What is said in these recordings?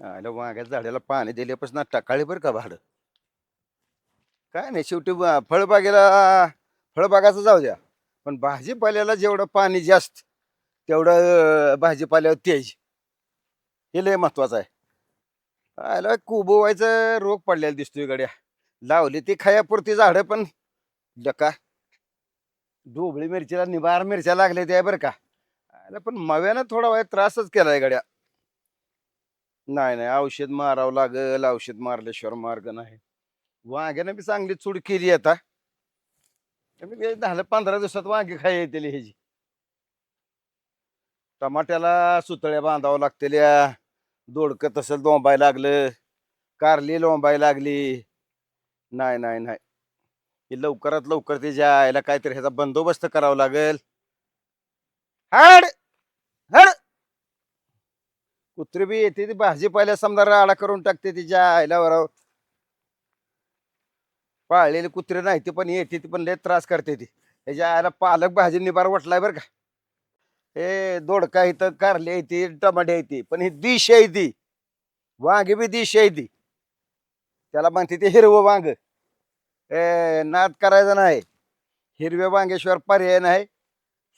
आलं वाघ्या झाडाला पाणी दिल्यापासून टकाळी बरं का भाडं. काय नाही शेवटी ब- फळबागेला फळबागाचं जाऊ द्या. पण भाजीपाल्याला जेवढं पाणी जास्त तेवढं अं, भाजीपाल्यावर तेज. हे लय महत्वाचं आहे. आयला कुबोवायचं रोग पडलेला दिसतोय गड्या. लावली ती खायापुरती झाडं पण. डका ढोबळी मिरचीला निबार मिरच्या लागल्या त्या बरं का. अरे पण मव्यानं थोडा वेळ त्रासच केलाय गड्या. नाही नाही औषध मारावं लागल औषध मारल्याशिवाय मार्ग नाही. वांग्यानं बी चांगली चूड केली आता. कमी झालं पंधरा दिवसात वांगी खाय येतील ह्याची. टमाट्याला सुतळ्या बांधावं लागतील दोडकं तसं लोंबाय लागलं. कारली लोंबाय लागली. नाही नाही नाही. हे लवकरात लवकर ते जायला काहीतरी ह्याचा बंदोबस्त करावा लागेल. हाड हाड. कुत्री बी येते ती भाजीपाल्या समजा राडा करून टाकते ती जायला वराव. पाळलेली कुत्री नाही ती पण येते ती पण लय त्रास करते ती. त्याच्या आयला पालक भाजी निभार वाटलाय बरं का. हे दोडका इथं कारली येते टमाटे येते पण ही दिश आहे ती वांगी बी दिश आहे ती त्याला म्हणते ते हिरवं वांग. ए नाद करायचा नाही. हिरव्या वांग्याशिवाय पर्याय नाही.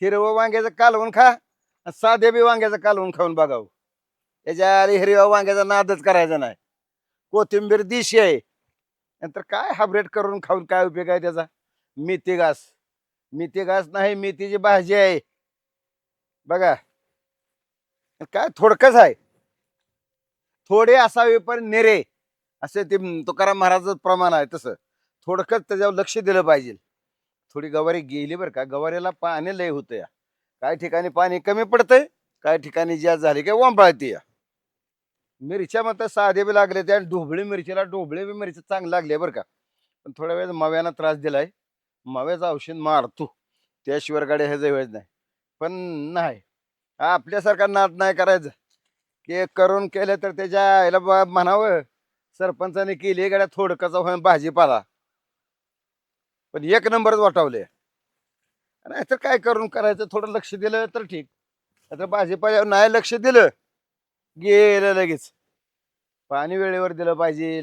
हिरवं वांग्याचं कालवून खा आणि साध्या बी वांग्याचं कालवून खाऊन बघावं. त्याच्या आधी हिरव्या वांग्याचा नादच करायचा नाही. कोथिंबीर दिशी आहे. नंतर काय हाब्रेट करून खाऊन काय उपयोग आहे त्याचा? मेथी घास. मेथी घास नाही मेथीची भाजी आहे. बघा. काय थोडकच आहे. थोडे असावे पण निरे. असे ते तुकाराम महाराजच प्रमाण आहे तसं. थोडकंच त्याच्यावर लक्ष दिलं पाहिजे. थोडी गवारी गेली बरं का. गवारीला पाणी लय होतं या. काही ठिकाणी पाणी कमी पडतंय काही ठिकाणी ज्या झाली काय वांबळते या. मिरच्या मात्र साधे बी लागले त्या ढोबळी मिरचीला ढोबळी बी मिरची चांगली लागली बरं का. पण थोड्या वेळ मव्यानं त्रास दिलाय. मव्याचं औषध मारतो. त्याशिवाय गाडी ह्याचा वेळ नाही. पण नाही. आपल्यासारखा नाद नाही करायचं. की करून केलं तर त्याच्या आईला बा- म्हणावं सरपंचाने केली गाड्या थोडकाचा होईन भाजीपाला. पण एक नंबरच वाटावले. नाही तर काय करून करायचं? थोडं लक्ष दिलं तर ठीक. आता भाजीपाल्यावर नाही लक्ष दिलं गेलं लगेच. पाणी वेळेवर दिलं पाहिजे.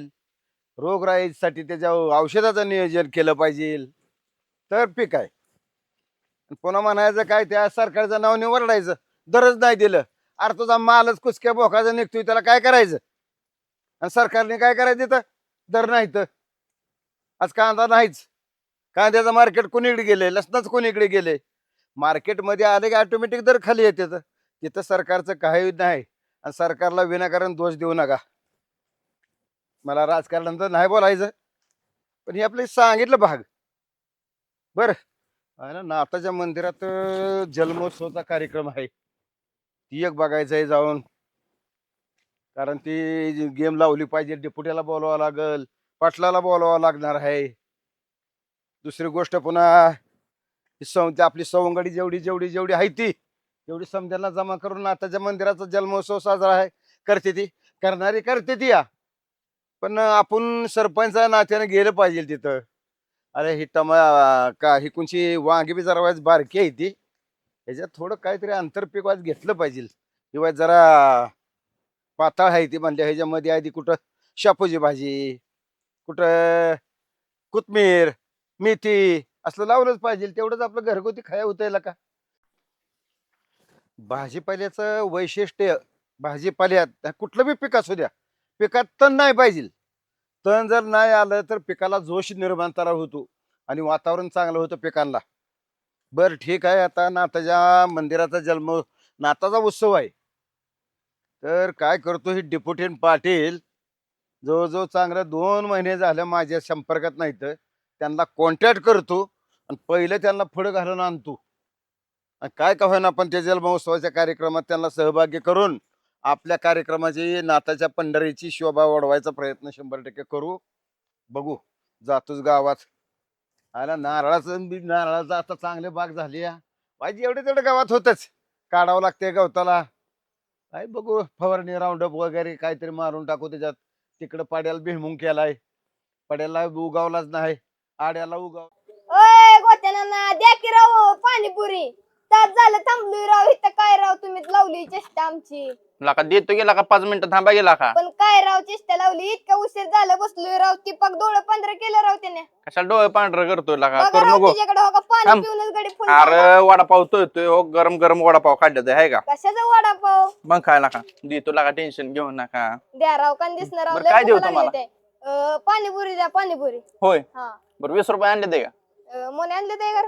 रोगराईसाठी त्याच्या औषधाचं नियोजन केलं पाहिजे. तर पीक आहे. आणि पुन्हा म्हणायचं काय त्या सरकारचं नाव निवडायचं दरच नाही दिलं. अरे तुझा मालच कुसक्या बोकाचा निघतोय त्याला काय करायचं? आणि सरकारने काय करायचं तर दर नाही तर आज कांदा नाहीच. कांद्याचं मार्केट कोणीकडे गेले? लसणाच कोणीकडे गेले? मार्केटमध्ये आले की ऑटोमॅटिक दर खाली येते तिथं सरकारचं काही नाही. आणि सरकारला विनाकारण दोष देऊ नका. मला राजकारणाचं नाही बोलायचं. पण हे आपले सांगितलं भाग. बर. आहे ना नाताच्या मंदिरात जन्मोत्सवचा जन्मोत्सवाचा कार्यक्रम आहे. ती एक बघायचं आहे जाऊन. कारण ती गेम लावली पाहिजे डेपुट्याला बोलावं लागल पाटलाला बोलावं लागणार आहे. दुसरी गोष्ट पुन्हा ही सं आपली सवंगडी जेवढी जेवढी जेवढी आहे ती एवढी समजायला जमा करून आताच्या मंदिराचा जन्मोत्सव साजरा आहे. करते ती. करणारी करते ती या. पण आपण सरपंच नात्याने गेलं पाहिजे तिथं. अरे ही टमा का ही कोणची वांगी बी जरा वाज बारकी आहे ती. ह्याच्यात थोडं काहीतरी आंतरपीक वाज घेतलं पाहिजे. किंवा जरा पाताळ आहे ती म्हणजे ह्याच्यामध्ये आधी कुठं शापूची भाजी कुठं कोथमीर मेथी असलं लावलंच पाहिजे. तेवढंच आपलं घरगुती खाया होता का? भाजीपाल्याचं वैशिष्ट्य भाजीपाल्यात कुठलं बी पीक असू द्या पिकात तण नाही पाहिजे. तण जर नाही आलं तर पिकाला जोश निर्माण तयार होतो आणि वातावरण चांगलं होतं पिकांना. बर ठीक आहे. आता नाताच्या मंदिराचा जन्म नाताचा उत्सव आहे. तर काय करतो ही डेप्युटी पाटील जवळजवळ चांगलं दोन महिने झालं माझ्या संपर्कात नाही तर. त्यांना कॉन्टॅक्ट करतो आणि पहिले त्यांना फळं घालून आणतो. आणि काय का होईना आपण त्या जन्मोत्सवाच्या कार्यक्रमात त्यांना सहभागी करून आपल्या कार्यक्रमाची नाताच्या पंढरीची शोभा वाढवायचा प्रयत्न शंभर टक्के करू. बघू जातोच गावात. आला नारळाचं बी नारळाचं आता चांगले बाग झाली या. पाहिजे एवढे तेवढं गावात होतच. काढावं लागते गवताला. काय बघू फवारणी राऊंडअप वगैरे काहीतरी मारून टाकू त्याच्यात. तिकडं पाड्याला भिमुंग केलाय. पड्याला उगावलाच नाही. आड्याला उगाव. ओय गोत्याना द्या की राव पाणीपुरी. तास झालं थांबलोय राव इथं काय राव तुम्ही लावली चेष्टा आमची. लाका देतो गेला का? पाच मिनिटं थांबा गेला का? पण काय राव चेष्टा लावली? इतका उशीर झालं बसलोय राव ती पग डोळं पंधरा केलं राव त्याने. कशाला डोळे पांढरं करतोय लाका? बघा करू राव नको. तिच्याकडे हो का? पाणी थांब. पिऊनच गडी फुल अरे वडापाव तोय हो गरम गरम वडापाव काढले आहे का? कशाचा वडापाव? मग काय लाका. देतो लाका टेन्शन घेऊ नका. द्या राव कान दिसणार राव बरं, लय काय देऊ लागली तुम्हाला? ते. अं, पाणीपुरी द्या पाणीपुरी. होय. हा. बरं वीस रुपये आणले ते का? अं, मोने आणले ते घर.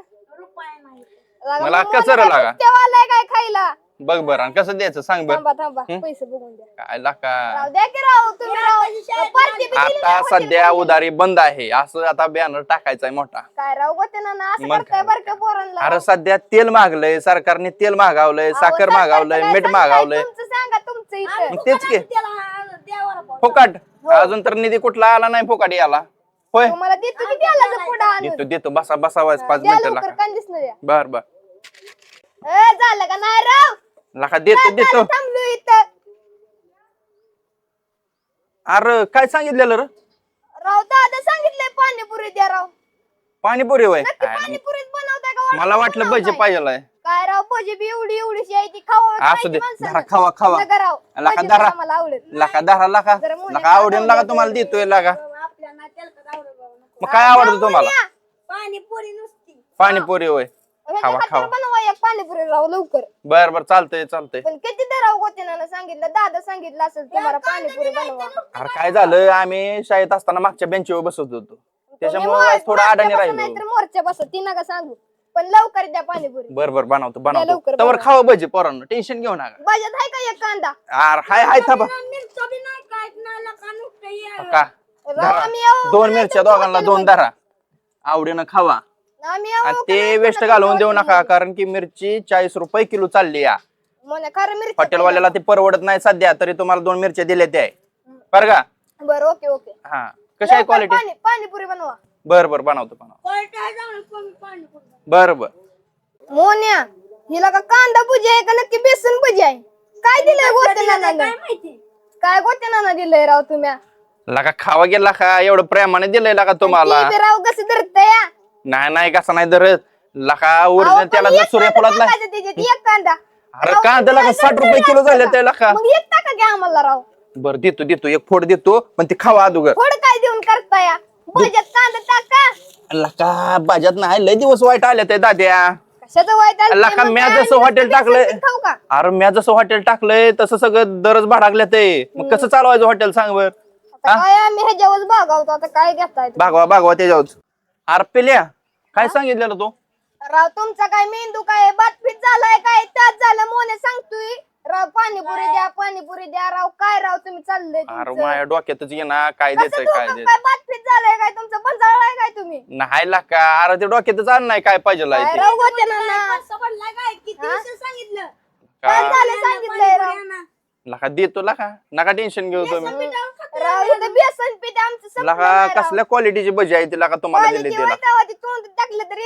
मला कचरा लागा. आलाय काय खायला? बघ बरं आणि कसं द्यायचं सांग बरं. थांबा थांबा हं? पैसे बघून द्या. काय लाका? राव द्या की राव तुम्ही राव पार्टी बी दिली आता नाही सध्या. उदारी बंद आहे असं आता बॅनर टाकायचाय मोठा. काय राव गोत्याना ना असं मग करताय काय? बारक्या पोरांना? अरे सध्या तेल मागलंय सरकारने तेल मागावलंय अहो, साखर मागावलंय काय मीठ सांगताय? मागावलंय तुमचं सांगा तुमचं इथं. मग तेच की. फुकाट. अजून तर निधी कुठला आला नाही फुकाट याला. होय. तुम्हाला देतो किती आला पुढे आणून. देतो देतो. बसा बसा वाज पाच द्या मिनिटं लवकर द्या. बर बर. ए, झालं का नाही राव? लाका देतो देतो. झालं, थांबलो इथं. अरे काय सांगितलेलं र? राव दादा सांगितलंय पाणीपुरी द्या राव. पाणीपुरी होय. नक्की काय पाणीपुरीच बनवताय का मला वाटलं भजी बनवताय? पाहिजे काय राव भजी बी एवढी एवढीशी आहे ती खावा असू दे. धरा खावा खावा. लाका धरा. पण आम्हाला आवडेल लाका दहा लाका जरा लाका आवडेल लागा. तुम्हाला देतोय लागा आपल्याला तेलकट आवडेल बाबा, नको. मग काय आवडतं तुम्हाला? पाणीपुरी नुसती. पाणीपुरी होय. खावा, खावा. बनवा एक पाणीपुरी राव लवकर. बर बर चालतंय चालतंय. पण किती दराव गोतीनानं सांगितलं? दादा सांगितलं असेल तुम्हाला पाणीपुरी बनवा. अरे काय झालं? आम्ही शाळेत असताना मागच्या बेंचवर बसत होतो. त्याच्यामुळे थोडं अडाणी राहिलो. तर मोर्चा बस ती नका सांगू. पण लवकर द्या पाणीपुरी. बर बर बनवतो बनवतो. लवकर, तवर बनवा. खावं भजी पोरांनो. टेन्शन घेऊ नका. बजेट आहे का एक कांदा? अरे हाय हाय थांबा. काय. का? धरा. आम्ही येऊ दोन मिरच्या दोघांना दोन? धरा. आवडीनं खावा. येऊ आणि का ते वेस्ट घालवून देऊ नका? कारण की मिरची चाळीस रुपये किलो चालली या. म्हणे खरं मिरची हॉटेलवाल्याला ते परवडत नाही सध्या तरी तुम्हाला दोन मिरच्या दिल्या ते आहे. बरं का? बरं ओके ओके. हा. कशी आहे लवकर क्वालिटी पाणी पाणीपुरी बनवा. बर बर बनवतो पाणीपुरी बर बर. मोन्या हिला का कांदा भुजी आहे का? नक्की बेसन भुजी आहे. काय दिलंय गोत्यानानं काय माहिती? काय गोत्यानानं दिलंय राव तुम्ही? लका खावा गेला का? एवढं प्रेमाने दिलंय लका तुम्हाला. ती बी राव कसं धरतय नाही नाही कसं नाही धरत. लका ओरिजिनल त्याला एक कांदा अरे राव, कांदा लका साठ रुपये किलो झाले असं त्याला का मग एक टाका घ्या आम्हाला राव. बर देतो देतो एक फोड देतो पण ते खावा अदुगर. थोडं काय देऊन करताय? भज्यात कांदा टाका. लका बाजात नाही लय दिवस वाईट आले ते दाद्या. कशाचं वाईट आलं ते लका मग म्या काय जसं आम्ही हॉटेल टाकलंय खाऊ का? अरे म्या जसं हॉटेल टाकलंय तसं सगळं दरच भाडाकल्या ते मग कसं चालवायचं हॉटेल सांग बर? आता काय आम्ही ह्याच्यावर भागावतो आता काय घेताय? भागवा भागवा त्याच्यावर अरे पेल्या काय सांगितलेलं तू? राव तुमचा काय मेंदू काय बातफीत झालाय काय? त्यात झालं मोने सांगतोय. राव पाणीपुरी द्या पाणीपुरी द्या. राव काय राव तुम्ही चाललंय अरे तुमचं? माझ्या डोक्यातच ये ना काय कसं द्यायचंय काय डोकं द्यायचं काय बातफीत झालंय काय? तुमचं बंजाळलाय काय तुम्ही? नाही लाका अरे ते डोक्यातच आण नाही काय पाहिजे काय राव काय किती हा? दिवस सांगितलं? काय? का? झालं सांगितलंय राव. देतो लका. नका टेन्शन घेऊ तुम्ही. पिठावर. राव इथं बेसन पीठ आमचं संपलं लका नाही राव. कसल्या क्वालिटीची भजी आहे ती लका तुम्हाला दिली क्वालिटी तिला टाकलं तर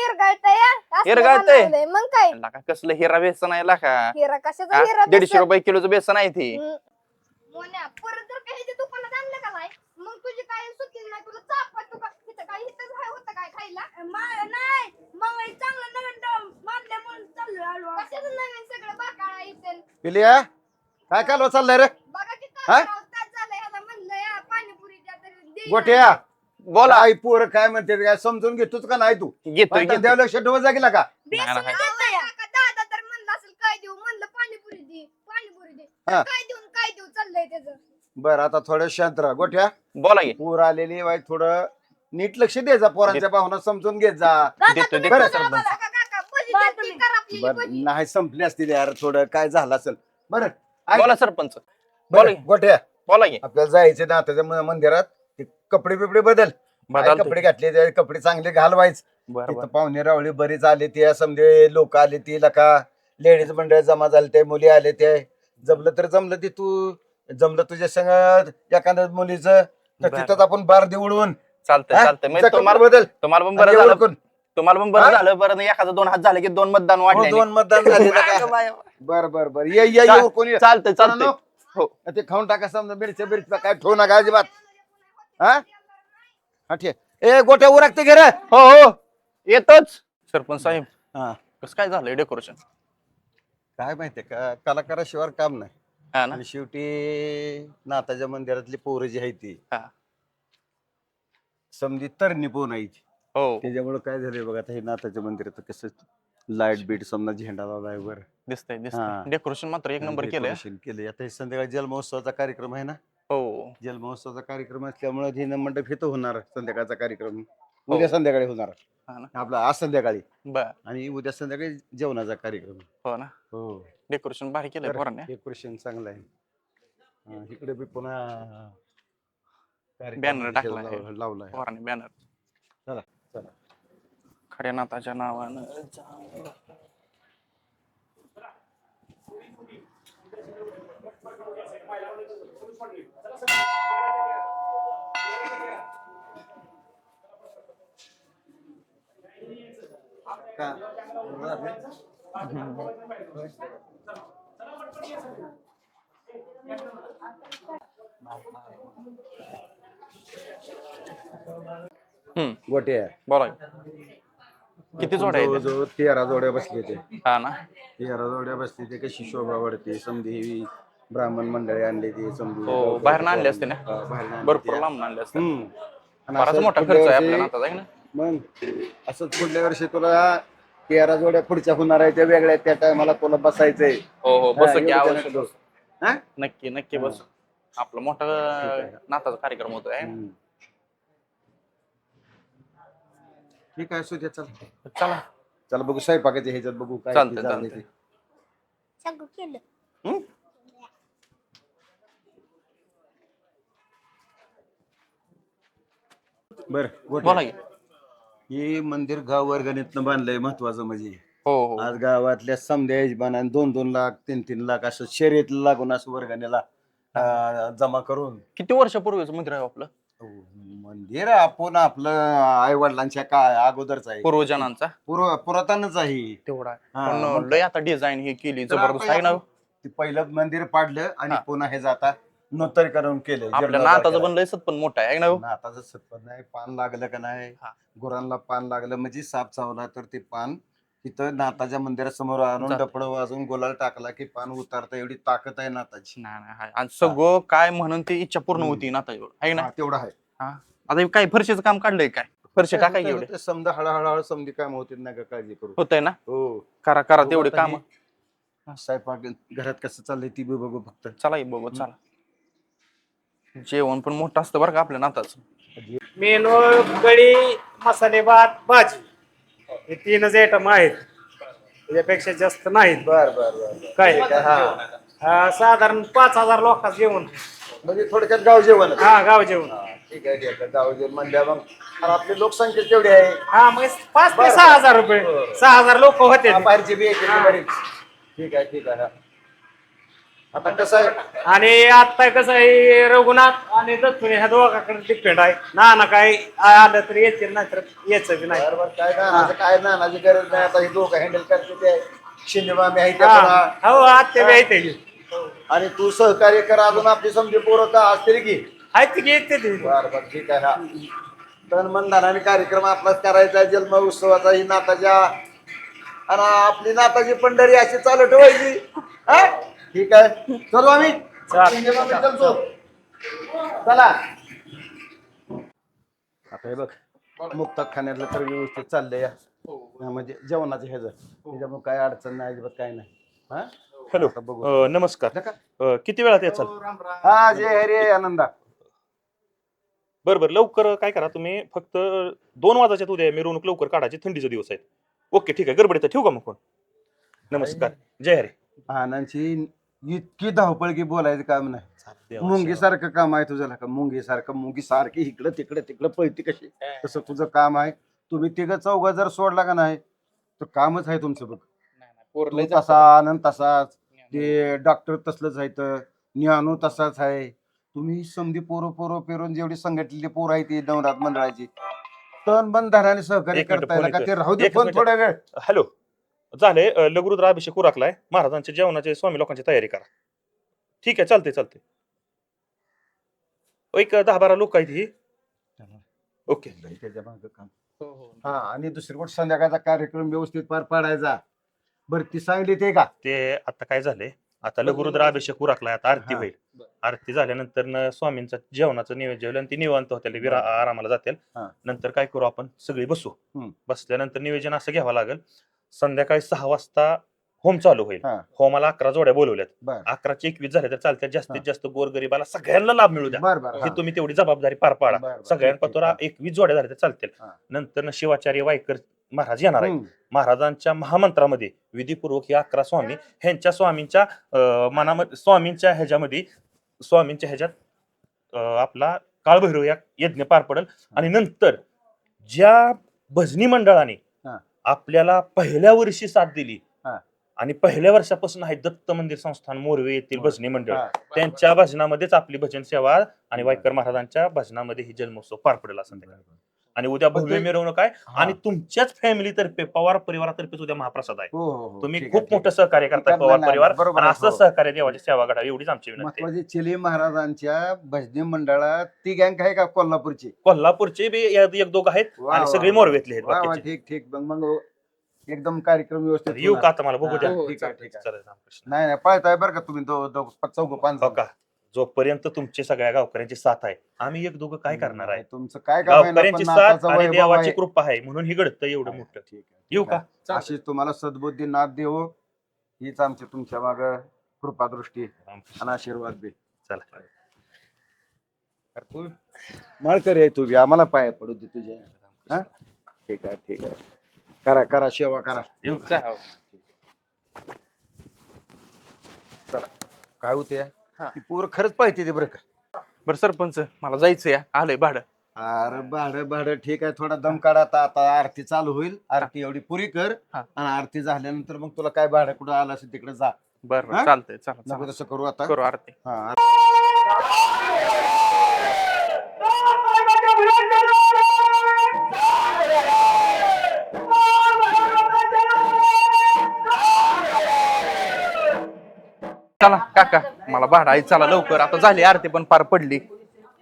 हा. असलं? बनवलंय. मग काय लका कसलं हिरा बेसन आहे लका हिरा कशाचा हा? हिरा दीडशे? रुपये किलोचं बेसन आहे ती हम्म. मोन्या परत जर काही ह्याच्या दुकानात आणलं का नाही मग तुझी काय सुटली नाही तुला चाप तू का तिथं काय इथंच आहे होतं काय खायला मा- नाही मग हे चांगलं नवीन डब बांधलं म्हणून चाललोय आलो. कशाचं नवीन सगळं बाकाळा इथं पिलिया काय कालवा चाललंय रे बघा की हा राव, तास झालं ह्याला म्हणलं या पाणीपुरी द्या तर देईना. गोट्या बोला. आई पोर काय म्हणते काय समजून घेतोच का नाही तू? घेतोय घेतोय. द्यावं लक्ष डोळा जागेला का नाही, नाही. अहो, काका, दादा तर म्हणलं असेल काय देऊ? म्हणलं पाणीपुरी दे पाणीपुरी दे. हा. काय देऊन काय देऊ? चाललंय त्याचं. बर आता थोडं शांत राहा. गोठ्या बोला पूर आलेली वाईट थोडं नीट लक्ष द्यायचा पोरांच्या भावना समजून घेत जा. देतो देतो. बरं. सरपंच काका, काका, भजी बरं भजी. नाही संपली असतील यार थोडं काय झालं असेल. बरं ऐक. बोला सरपंच. बोला बरं की. गोठ्या बोला आपल्याला जायचं ना त्याच्या मंदिरात. ते कपडे बिपडे बदल काय कपडे घातले ते कपडे चांगले घालवायच तिथं पाहुणे रावळे बरीच आले ते समजे लोक आले ती लका लेडीज मंडळ जमा झाले ते मुली आले ते जमलं तर जमलं ते तू जमलं तुझ्या संग एखाद्या मुलीचं तर. तिथंच आपण बार दे उडवून चालतंय हा? चालतंय म्हणजे कपडे तुम्हाला बदल तुम्हाला पण बरं झालं उरकून. तुम्हाला पण बरं हा? झालं बरं एखादं दोन हात झाले की दोन मतदान हो, वाढले दोन मतदान झाले लका. बर बर बर ये ये ये. चालतंय चालतंय? हो ते खाऊन टाका समजा मिरच्या बिरच्या काय ठेवू नका अजिबात हा? हा ठीक ए गोट्या उरकते घे रे. हो हो. येतोच. सरपंच साहेब हा. कसं काय झालंय डेकोरेशन काय माहितीये का? कलाकाराशिवाय काम नाही. हा ना? आणि शेवटी नाथाच्या मंदिरातली पोरं जी आहे ती हा. समधी तरणी पोन आहे ती. हो. त्याच्यामुळे काय झालंय बघा आता हे नाथाच्या मंदिरात कसं लाइट बीट समजा झेंडा लावलाय वर दिसतंय हा. डेकोरेशन मात्र एक नंबर केलंय. Decoration केलंय. आता हे संध्याकाळी जलमहोत्सवाचा कार्यक्रम आहे ना? हो. जलमहोत्सवाचा कार्यक्रम असल्यामुळे हे मंडप इथं होणार संध्याकाळचा कार्यक्रम. उद्या संध्याकाळी होणार. हा ना. आपला आज संध्याकाळी. बर. आणि उद्या संध्याकाळी जेवणाचा कार्यक्रम. हो ना. हो. डेकोरेशन भारी केलंय पोरांनी. डेकोरेशन चांगलं आहे. हा, इकडे बी पुन्हा कार्यक्रम Banner हे टाकला आहे. लाव- लावलाय पोरांनी बॅनर चला चला. खड्या नाथाच्या नावानं. गोटे. आहे. बोला की. किती जोड्या जवळजवळ तेरा जोड्या बसले ते हा ना. तेरा जोड्या बसले ते कशी शोभा वाढते. समधी ब्राह्मण मंडळी आणली ती समधी हो, बाहेरनं आणली असते ना? हा, बाहेरनं आणली भरपूर ती. लांब आणले असते हम्म. आणि बराच असंच मोठा खर्च आहे वर्षी- आपल्या नाथाचा आहे ना मग असंच पुढल्या वर्षी तुला तेरा जोड्या पुढच्या होणार आहे त्या वेगळ्या त्या टायमाला तुला बसायचंय हो हो बस हा, की एवढं आवश्यक त्यानं- हा? नक्की नक्की बस आपला मोठा. नाताचा कार्यक्रम होतोय हम्म. ठीक आहे असू द्या चल चला चला बघू स्वयंपाकाच्या ह्याच्यात बघू काय चालतंय, ते चालतंय. केलं हम्म? बर बोला की. हे मंदिर गाव वर्गणीतनं बांधलंय महत्वाचं म्हणजे. हो हो. आज गावातल्या समध्या हिशबानाने दोन दोन लाख तीन तीन लाख असं शर्यत लागून असं वर्गणीला अं, जमा करून. किती वर्षापूर्वीच मंदिर आहे आपलं? मंदिर आपण आपलं आई वडिलांच्या काय अगोदरच आहे. पूर्वजनांचा? पूर्व पुरातनच आहे. तेवढा आहे. हा, पण मग लय आता डिझाईन हे केली. तर जबरदस्त आहे ना? आपण- ते पहिलं मंदिर पाडलं आणि हा. पुन्हा हे जाता. नूतनीकरण केलं आपल्या नाताचं. पण लय पण मोठा आहे है ना हो? नाताचं सत्पन नाही. पान लागलं का नाही? हा. गुरांना पान लागलं. म्हणजे साप चावला तर ते पान तिथं नाताच्या मंदिरासमोर आणून. डपड वाजून गोलाल टाकला की पान उतारता. एवढी ताकद आहे नाताची. नाही नाही आहे. आणि सगळं काय म्हणून ती इच्छा पूर्ण होती नाताजवळ आहे ना? हा, तेवढं आहे. आता हे काय फरशीचं काम काढलंय काय? फरशी टाकाय एवढे. ते समजा हळूहळू समधी काम होतील ना का काळजी करू होतंय ना? हो. करा करा बघू तेवढे काम. हे स्वयंपाक घरात कसं चाललंय ती बी बघू फक्त. चला ये बघू चला. जेवण पण मोठं असतं बरं का आपल्या नाताचं. मेनू कढी मसाले भात भाजी. हे तीनच आयटम आहेत त्याच्यापेक्षा जास्त नाहीत. बर बर बर काय? हा. अं, साधारण पाच हजार लोकांचं जेवण. म्हणजे थोडक्यात गाव जेवण हा गाव जेवण. ठीक आहे ठीक आहे. गाव जेवण म्हणल्या मग आणि आपली लोकसंख्या तेवढी आहे? हा मग पाच ते सहा हजार रुपये. सहा हजार लोक होते. हा, बाहेरची बी बरीच ठीक आहे ठीक आहे हा. आता कसं आहे? आणि आता कसं आहे रघुनाथ आणि दत्तुने ह्या दोघाकडे डिपेंड आहे. ना ना काय आलं तर येते नाही तर यायचं बी नाही. बरोबर काय ना माझं काय ना गरज नाही आता हे दोघं हँडल करते ते. शिंदे मामी आहे त्या हा. पुन्हा. हो आत्या बी आहेत आणि तू सहकार्य कर अजून आपली समजी पोरं का असतील की. आहेत की येते ते. बर बर ठीक आहे हा तन मन धनाने कार्यक्रम आपलाच करायचा आहे जन्म उत्सवाचा ही नाताच्या. आणि आपली नाताची पंढरी अशी चालू ठेवायची हा? ठीक आहे. चलो आम्ही. चलतो. चला. आता हे बघ. मुक्तात खाण्यातलं तर व्यवस्थित चाललंय या. हा, म्हणजे जेवणाचं ह्याचं. त्याच्यामुळे काय अडचण नाही अजिबात काय नाही. हा? हॅलो. आता बघू. अ, नमस्कार. नका. अ, किती वेळात याचाल हा जय हरी आनंदा. बरं बरं. लवकर काय करा तुम्ही? फक्त दोन वाजाच्यात उद्या मिरवणूक लवकर काढायची. थंडीचे दिवस आहेत. ओके ठीक आहे. गडबडीत ठेवू का मग फोन? नमस्कार. जय हरे. आनंदची इतकी धावपळ की बोलायचं काम नाही. मुंगी सारखं काम आहे तुझं का मुंगी सारखं मुंगी सारखी इकडं तिकडं तिकडं पळती कशी? तसं तुझं काम आहे. तुम्ही तिघं चौघ जर सोडला का नाही तर कामच आहे तुमचं बघ. तू तसा आनंद तसाच. ते डॉक्टर तसलंच आहे तर. ज्ञानू तसाच आहे. तुम्ही समधी पोरं पोरं पेरून जेवढी संघटलेली पोरं आहे ती नवरात मंडळाची तन बंद धराने सहकार्य एक मिनिट करता phone का? ते. राहू दे पण मिनिट. थोड्या वेळ. हॅलो. झाले लघुरुद्र अभिषेक उरकलाय. महाराजांच्या जेवणाचे स्वामी लोकांची तयारी करा. ठीक आहे चालते चालते एक दहा बारा लोक आहेत ही. ओके. हो हो. हा आणि दुसरीकडे संध्याकाळचा कार्यक्रम व्यवस्थित पार पाडायचा. बरं ती सांगली ते का? ते आता काय झालंय आता लघुरुद्र अभिषेक उरकलाय आता आरती. होईल. आरती झाल्यानंतर स्वामींचं जेवणाचं निवेदन जेवलं आणि ती निवांत होत्याला विरा आरामाला जातील. नंतर काय करू आपण? सगळी बसू. बसल्यानंतर नियोजन असं घ्यावं लागेल. संध्याकाळी सहा वाजता होम चालू होईल हा. होमाला अकरा जोड्या बोलवल्यात बर अकराचे एकवीस झाले तर चालतात जास्तीत हा. जास्त गोरगरीबाला सगळ्यांना लाभ मिळू द्या बर बर हे तुम्ही तेवढी जबाबदारी पार पाडा बर, बर. सगळ्यां ठीक, ठीक, पतोरा हा. एकवीस जोड्या झाल्या तर चालतील हा. नंतर शिवाचार्य वायकर महाराज येणार आहे हम्म. महाराजांच्या महामंत्रामध्ये विधीपूर्वक हे अकरा स्वामी ह्यांच्या स्वामींच्या अं, मनामध्ये स्वामींच्या ह्याच्यामध्ये स्वामींच्या ह्याच्यात अं, आपला काळभैरव या यज्ञ पार पडेल आणि नंतर ज्या भजनी मंडळाने. आपल्याला पहिल्या वर्षी साथ दिली हा. आणि पहिल्या वर्षापासून आहे दत्त मंदिर संस्थान मोरवे येथील. भजनी मंडळ हा. त्यांच्या भजनामध्येच आपली भजन सेवा आणि वायकर महाराजांच्या भजनामध्ये ही जन्मोत्सव पार पडेल असं ते. आणि उद्या पण भव्य ते- मिरवणूक आहे. आणि तुमच्याच फॅमिलीतर्फे पवार परिवारातर्फे उद्या महाप्रसाद आहे हो हो हो तुम्ही ठीक आहे, खूप ठीक आहे. मोठं सहकार्य करताय नाही, पवार नाही, परिवार बरोबर आणि आहे, असं हो. सहकार्य देवाची सेवा घडावी एवढीच आमची विनंती आहे. महत्वाची चिली महाराजांच्या भजनी मंडळात ती गँग आहे का कोल्हापूरची कोल्हापूरचे बी या- एक दोघ आहेत वा, आणि वा, सगळे वा. मोरवेतले आहेत वा वा बाकीचे. ठीक ठीक मग मग एकदम कार्यक्रम व्यवस्थित येऊ होणार. का आता मला बघू द्या हो, ठीक आहे ठीक आहे चालेल, रामकृष्ण. नाही नाही पळताय बरं का तुम्ही दो दो चौघ पाच हो का जोपर्यंत तुमची सगळ्या गावकऱ्यांची साथ आहे आम्ही एक दोघं काय करणार आहे? तुमचं काय काम आहे ना, गावकऱ्यांची पण साथ आणि वैभव देवाची आहे. कृपा आहे म्हणून ही घडतं एवढं मोठं. ठीक आहे येऊ का? अशी तुम्हाला सद्बुद्धी नाथ देव हीच आमची तुमच्या माग कृपा दृष्टी आणि आशीर्वाद बी. चला. तू माळकर आहे तू बी. आम्हाला पाय पडू दे तुझ्या. हा? ठीक आहे ठीक आहे. करा करा सेवा करा. येऊ का? काय होते. ती पोर खरंच पाहिजे ते बरं का. बरं सरपंच मला जायचंय आलंय भाडं. अरे भाडं भाडं ठीक आहे. थोडा दम काढा आता. आता आरती चालू होईल. आरती एवढी पुरी कर. हा. आणि आरती झाल्यानंतर मग तुला काय भाडं कुठं आलं असेल तिकडे जा. बरं? चालतंय चला नको चला. तसं करू आता. करू आरती. हा चला काका. मला भाडा आई चला लवकर. आता झाली आरती पण पार पडली.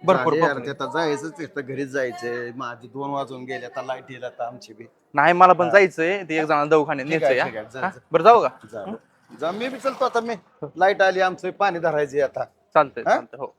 भरपूर अरे आता जायचंच घरीच जायचंय. माझी दोन वाजून गेले आता लाइट येईल आता आमची बी. नाही मला पण जायचंय ते एक जण दवाखान्यात ठीक आहे, न्यायचंय बरं जाऊ का? जा मी बी चलतो आता मी. लाइट आली आमचं पाणी धरायचे आता. चालतंय चालतंय हो.